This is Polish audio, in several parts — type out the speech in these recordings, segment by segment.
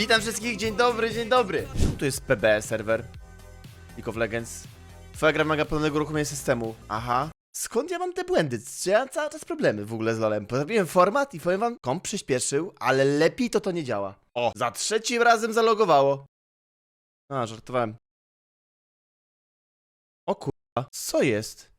Witam wszystkich, dzień dobry, dzień dobry. Tu jest PB serwer. League of Legends. Twoja gra wymaga pełnego uruchomienia systemu. Aha. Skąd ja mam te błędy? Czy ja cały czas problemy w ogóle z LoLem? Poprawiłem format i powiem wam, komp przyspieszył, ale lepiej to to nie działa. O, za trzecim razem zalogowało. A, żartowałem. O kurwa, co jest?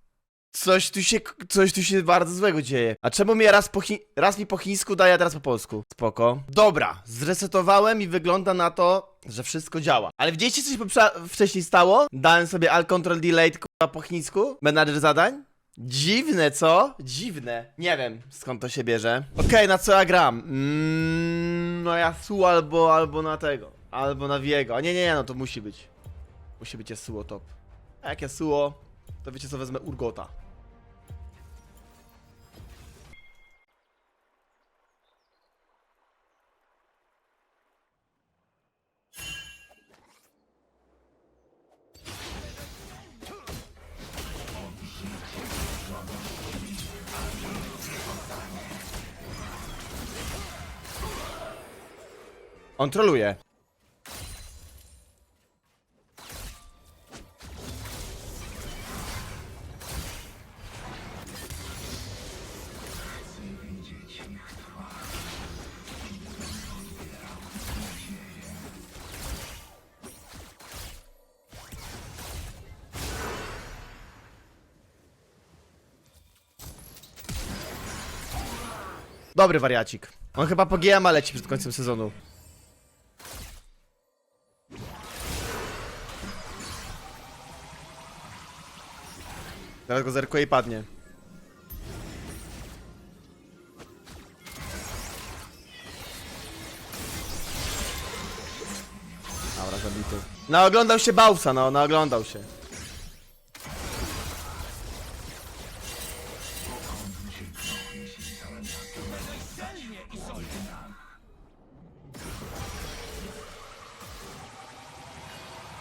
Coś tu się, coś tu się bardzo złego dzieje. A czemu mnie raz, po chi- raz mi po chińsku daje, a teraz po polsku? Spoko. Dobra, zresetowałem i wygląda na to, że wszystko działa. Ale widzieliście, co się poprzednio- wcześniej stało? Dałem sobie Alt Control Delete kurwa, po chińsku. Menadżer zadań. Dziwne, co? Dziwne. Nie wiem, skąd to się bierze. Okej, na co ja gram? Mm, no Yasuo albo, albo na tego. Albo na Viego. A nie, nie, nie, no to musi być. Musi być Yasuo top. A jak Yasuo, to wiecie co, wezmę Urgota. On troluje. Dobry wariacik. On chyba po GMA leci przed końcem sezonu. Teraz go zerkuje i padnie. Dobra, zabity. Naoglądał się Bałsa, no, naoglądał się.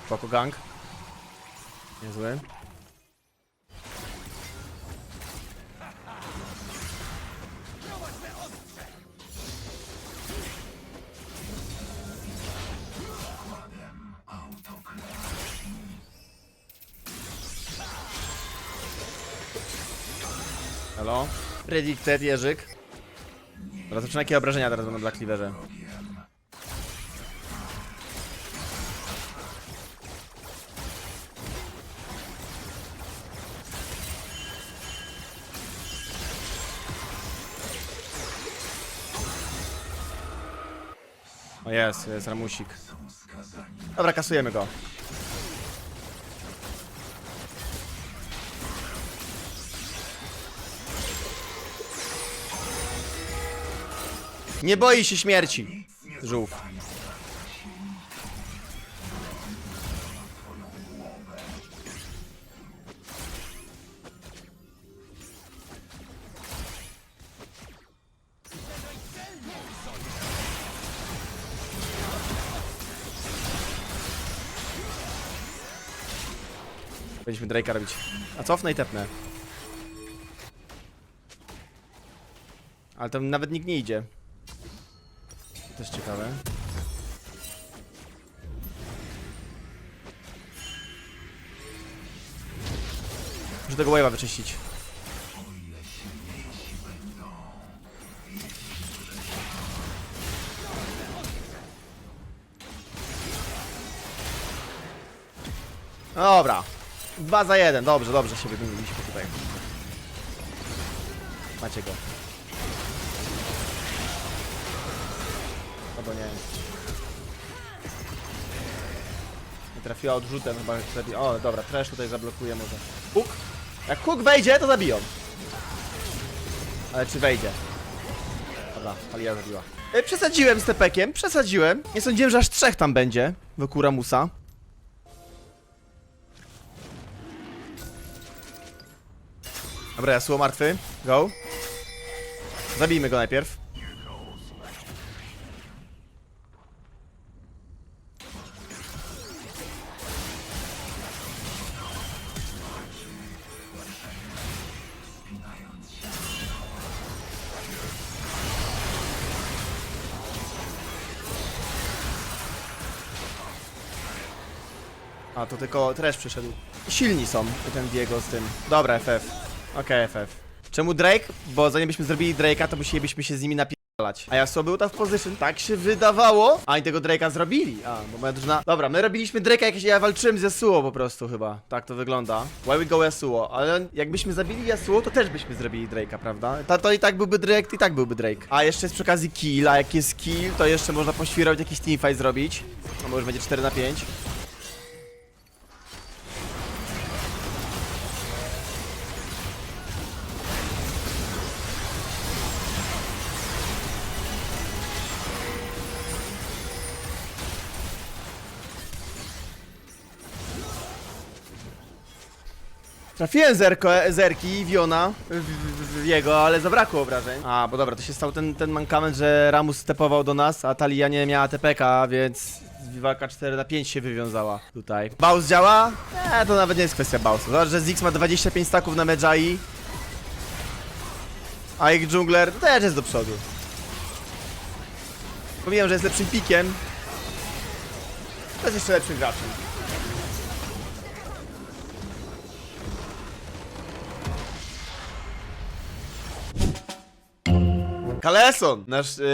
Spoko gang. Niezły. Halo? Predicted, Jerzyk. Dobra, zobaczymy jakie obrażenia teraz będą dla Cleaverze. O jest, jest Ramusik. Dobra, kasujemy go. Nie boi się śmierci. Żółw. Powinniśmy Drake'a robić. A cofnę i tepnę. Ale tam nawet nikt nie idzie. Też ciekawe. Muszę tego wave'a wyczyścić. Dobra. Dwa za jeden. Dobrze, dobrze się wymówiliśmy tutaj. Macie go. Albo nie. Nie trafiła odrzutem chyba zabi- O, dobra, trash tutaj zablokuje może. Hook? Jak hook wejdzie, to zabiją. Ale czy wejdzie? Dobra, Alia zabiła. E, Przesadziłem z tepekiem, przesadziłem. Nie sądziłem, że aż trzech tam będzie wokół Ramusa. Dobra, Yasuo martwy. Go. Zabijmy go najpierw. A, to tylko trash przyszedł. Silni są, ten Diego z tym. Dobra, FF. Okej, FF. Czemu Drake? Bo zanim byśmy zrobili Drake'a, to musielibyśmy się z nimi napierdalać. A Yasuo był tam w position, tak się wydawało. A i tego Drake'a zrobili. A, bo moja drużyna... Dobra, my robiliśmy Drake'a jakieś, ja walczyłem z Yasuo po prostu chyba. Tak to wygląda. Why we go Yasuo? Ale jakbyśmy zabili Yasuo, to też byśmy zrobili Drake'a, prawda? To, to i tak byłby Drake, i tak byłby Drake. A jeszcze jest przy okazji kill, a jak jest kill, to jeszcze można poświrować jakiś teamfight zrobić. Bo już będzie 4 na 5. Trafiłem zerko, zerki, Wiona w, w, w jego, ale zabrakło obrażeń. A, bo dobra, to się stał ten, ten mankament, że Ramus stepował do nas, a Talia nie miała TPK, więc walka 4 na 5 się wywiązała tutaj. Baus działa? Nie, to nawet nie jest kwestia Bausu. Zobacz, że Ziggs ma 25 staków na Medjai. A ich dżungler też jest do przodu. Pomijam, że jest lepszym pikiem. To jest jeszcze lepszym graczem. Kaleson, nasz yy,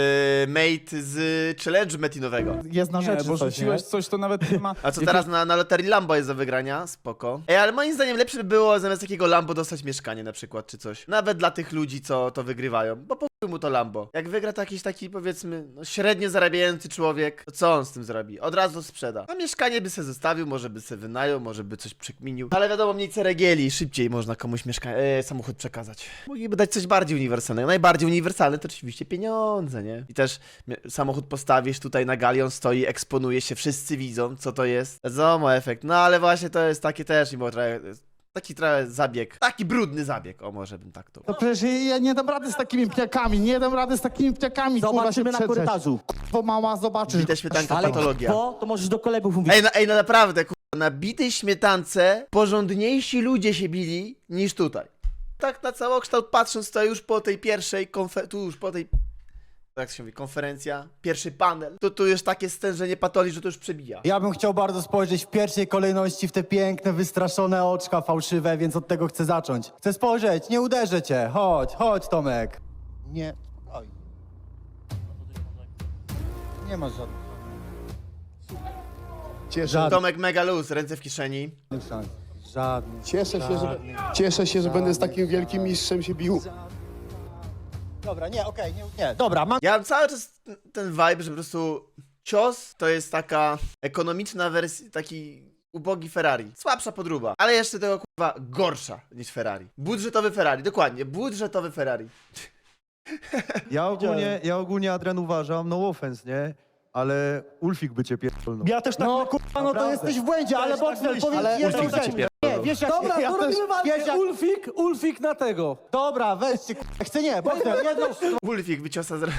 mate z challenge'u metinowego. Jest na rzeczy bo coś, rzuciłeś coś, to nawet nie ma... A co teraz na, na loterii Lambo jest do wygrania? Spoko. Ej, ale moim zdaniem lepsze by było zamiast takiego Lambo dostać mieszkanie na przykład, czy coś. Nawet dla tych ludzi, co to wygrywają. Bo po chuj mu to Lambo. Jak wygra to jakiś taki, powiedzmy, no, średnio zarabiający człowiek, to co on z tym zrobi? Od razu sprzeda. A mieszkanie by se zostawił, może by se wynajął, może by coś przekminił. Ale wiadomo, mniej ceregieli, szybciej można komuś mieszkanie, e, samochód przekazać. Mogliby dać coś bardziej uniwersalnego. Najbardziej uniwersalne to oczywiście pieniądze, nie? I też samochód postawisz tutaj na galion, stoi, eksponuje się, wszyscy widzą, co to jest. Wiadomo, efekt. No ale właśnie to jest takie też, i było trochę, taki trochę zabieg, taki brudny zabieg, o może bym tak to... To przecież ja nie dam rady z takimi pniakami, nie dam rady z takimi pniakami, kurwa, się Zobaczymy na przetrzeć. korytarzu. Bo mała, zobaczysz. Bite śmietanka Ale patologia. to, to możesz do kolegów mówić. Ej, no, ej, no naprawdę, kurwa, na bitej śmietance porządniejsi ludzie się bili niż tutaj. Tak na całokształt patrząc, to już po tej pierwszej konfer... tu już po tej... Jak się mówi, konferencja, pierwszy panel, to tu już takie stężenie patologii, że to już przebija. Ja bym chciał bardzo spojrzeć w pierwszej kolejności w te piękne, wystraszone oczka fałszywe, więc od tego chcę zacząć. Chcę spojrzeć, nie uderzę cię. Chodź, chodź Tomek. Nie. Oj. Nie masz żadnych Cieszę, Tomek mega luz, ręce w kieszeni. szans. Żadnych. cieszę, się, że, cieszę się, że będę z takim wielkim mistrzem się bił. Dobra, nie, okej, nie, nie. Dobra, mam... Ja mam cały czas ten vibe, że po prostu cios to jest taka ekonomiczna wersja, taki ubogi Ferrari. Słabsza podróba, ale jeszcze tego kurwa gorsza niż Ferrari. Budżetowy Ferrari, dokładnie, budżetowy Ferrari. Ja ogólnie, ja ogólnie Adrian uważam, no offense, nie? Ale Ulfik by cię pierdolnął. Ja też tak... No kurwa, no to Naprawdę. jesteś w błędzie, ale tak Boxer, powiedz Ale jedną Ulfik rzecz. Nie, wiesz jak... Dobra, ja to też, robimy walkę. Ulfik, Ulfik na tego. Dobra, weźcie, chcę nie, Boxer, jedną... Wulfik by ciosa zro...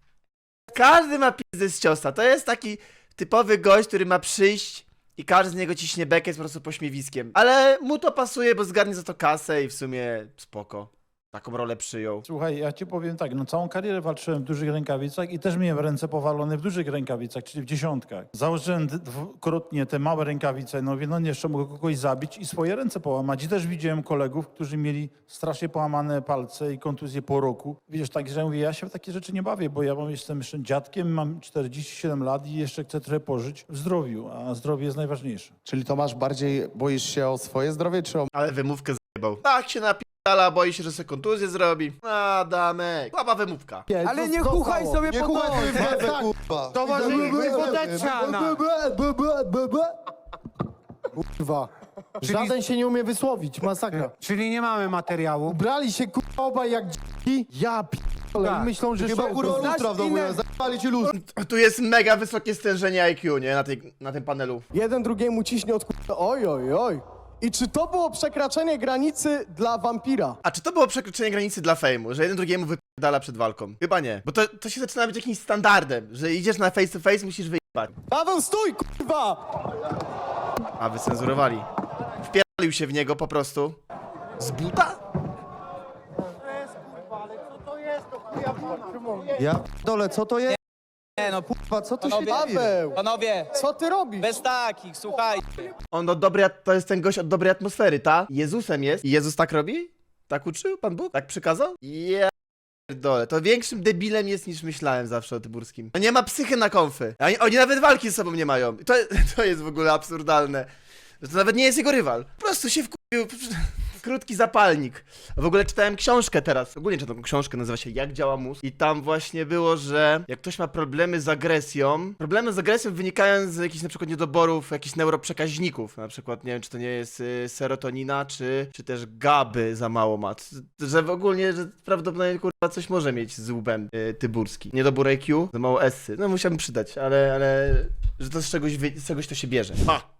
Każdy ma pizdę z ciosa, to jest taki typowy gość, który ma przyjść i każdy z niego ciśnie bekę z po prostu pośmiewiskiem. Ale mu to pasuje, bo zgarnie za to kasę i w sumie spoko. Taką rolę przyjął. Słuchaj, ja ci powiem tak, no całą karierę walczyłem w dużych rękawicach i też miałem ręce powalone w dużych rękawicach, czyli w dziesiątkach. Założyłem dwukrotnie te małe rękawice, no wiem, no jeszcze mogę kogoś zabić i swoje ręce połamać. I też widziałem kolegów, którzy mieli strasznie połamane palce i kontuzje po roku. Widzisz, tak, że ja mówię, ja się w takie rzeczy nie bawię, bo ja mam, jestem jeszcze dziadkiem, mam 47 lat i jeszcze chcę trochę pożyć w zdrowiu, a zdrowie jest najważniejsze. Czyli Tomasz, bardziej boisz się o swoje zdrowie, czy o Ale wymówkę zjebał. Tak się napierdala, boi się, że sobie kontuzję zrobi. Adamek. Słaba wymówka. Ale nie kuchaj sobie Nie po kuchaj nosie. sobie w łebę, kurwa. Tomasz, wodeczana. Kurwa. Żaden się nie umie wysłowić, masakra. Czyli nie mamy materiału. Brali się kurwa obaj jak dziki. Ja p***ole. I myślą, że Chyba szef- kurwa Znasz lustra w domu, inne- ja zajebali ci lustro. Tu jest mega wysokie stężenie IQ, nie? Na, tej, na tym panelu. Jeden drugiemu ciśnie od kurwa. Oj, oj, oj. I czy to było przekraczanie granicy dla wampira? A czy to było przekroczenie granicy dla fejmu, że jeden drugiemu wypierdala przed walką? Chyba nie. Bo to, to się zaczyna być jakimś standardem, że idziesz na face to face, musisz wyjebać. Paweł, stój, kurwa! A, wycenzurowali. Wpierdolił się w niego po prostu. Z buta? Ja dole, co to jest? Nie no, Kurwa, co tu się Panowie, dzieje? Paweł, panowie, co ty robisz? bez takich, słuchaj. On od dobrej, at- to jest ten gość od dobrej atmosfery, ta? Jezusem jest. I Jezus tak robi? Tak uczył Pan Bóg? Tak przykazał? Ja dole. To większym debilem jest niż myślałem zawsze o Tyburskim. On nie ma psychy na konfy. Oni, oni nawet walki z sobą nie mają. To, to jest w ogóle absurdalne. Że To nawet nie jest jego rywal. Po prostu się wkupił. Krótki zapalnik. W ogóle czytałem książkę teraz. Ogólnie czytam książkę, nazywa się Jak działa mózg. I tam właśnie było, że jak ktoś ma problemy z agresją, problemy z agresją wynikają z jakichś na przykład niedoborów jakichś neuroprzekaźników. Na przykład, nie wiem, czy to nie jest y, serotonina, czy, czy też gaby za mało ma. C- Że w ogólnie, że prawdopodobnie kurwa coś może mieć z łbem y, tyburski. Niedobór IQ, za mało essy. No musiałbym przydać, ale, ale że to z czegoś, z czegoś to się bierze. Ha!